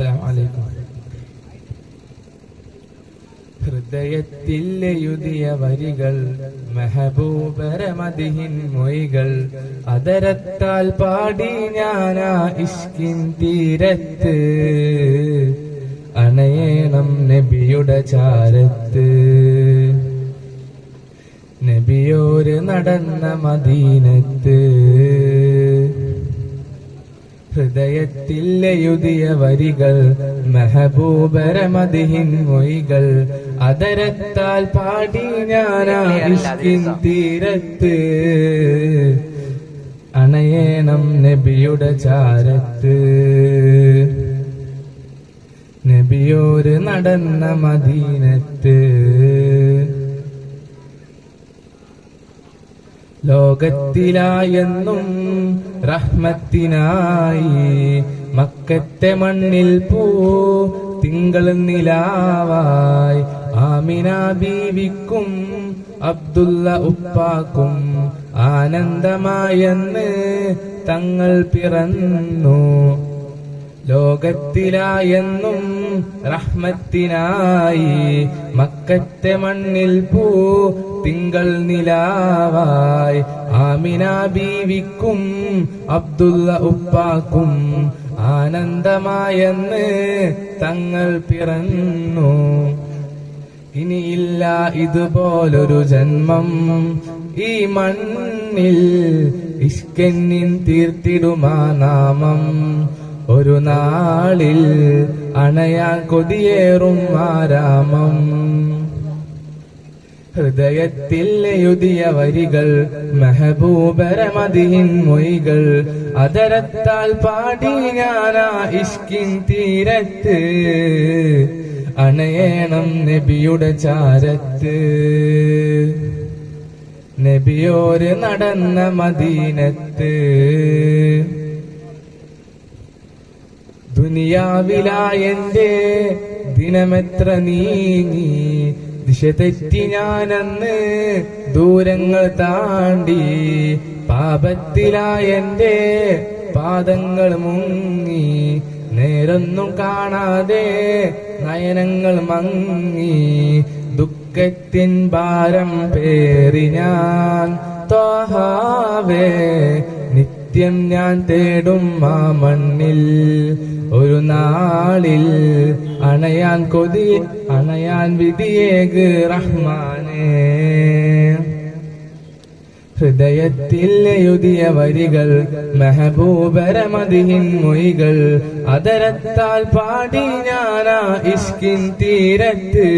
അലൈക്കും. ഹൃദയത്തിൽ എഴുതിയ വരികൾ മെഹബൂബരമതിഹിൻ മൊയ്കൾ അതരത്താൽ പാടി ഞാനാ ഇഷ്കിൻ തീരത്ത് അണയേണം നബിയുടെ ചാരത്ത്. നബിയോര് നടന്ന മദീനത്ത് ഹൃദയത്തിൽ എഴുതിയ വരികൾ മെഹബൂബരമതിഹിൻ മൊഴികൾ. അതരത്താൽ പാടി ഞാനാ തീരത്ത്. അണയേണം നബിയുടെ ചാരത്ത്. നബിയോര് നടന്ന മദീനത്ത്. ലോകത്തിലായെന്നും റഹ്മത്തിനായി മക്കത്തെ മണ്ണിൽ പൂ തിങ്കൾ നിലാവായി ആമിന ബീവിക്കും അബ്ദുള്ള ഉപ്പാക്കും ആനന്ദമായെന്ന് തങ്ങൾ പിറന്നു. ലോകത്തിലായെന്നും റഹ്മത്തിനായി മക്കത്തെ മണ്ണിൽ പൂ തിങ്കൾ നിലാവായി. ആമിന ബീവിക്കും അബ്ദുള്ള ഉപ്പാക്കും ആനന്ദമായെന്ന് തങ്ങൾ പിറന്നു. ഇനിയില്ല ഇതുപോലൊരു ജന്മം ഈ മണ്ണിൽ ഇഷ്കന്നിൻ തീർത്തിടുമാ നാമം. ഒരു നാളിൽ അണയാൻ കൊതിയേറും ആരാമം. ഹൃദയത്തിൽ എഴുതിയ വരികൾ മെഹബൂബരമതിൻ മൊയ്കൾ അതരത്താൽ പാടി ഞാനാ ഇഷ്കിൻ തീരത്ത്. അണയേണം നബിയുടെ ചാരത്ത്. നബിയോര് നടന്ന മദീനത്ത്. ദുനിയാവിലായെന്റെ ദിനമെത്ര നീങ്ങി. ദിശ തെറ്റി ഞാനന്ന് ദൂരങ്ങൾ താണ്ടി. പാപത്തിലായെന്റെ പാദങ്ങൾ മുങ്ങി. നേരൊന്നും കാണാതെ നയനങ്ങൾ മങ്ങി. ദുഃഖത്തിൻ ഭാരം പേറി ഞാൻ ത്വാഹാവേ നിത്യം ഞാൻ തേടും ആ മണ്ണിൽ. ഒരു നാളിൽ അണയാൻ കൊതി അണയാൻ വിധിയേക് റഹ്മാനേ. ഹൃദയത്തിൽ എഴുതിയ വരികൾ മെഹബൂബരമതിഹിൻ മൊഴികൾ. അതരത്താൽ പാടി ഞാനാ ഇഷ്കിൻ തീരത്ത്.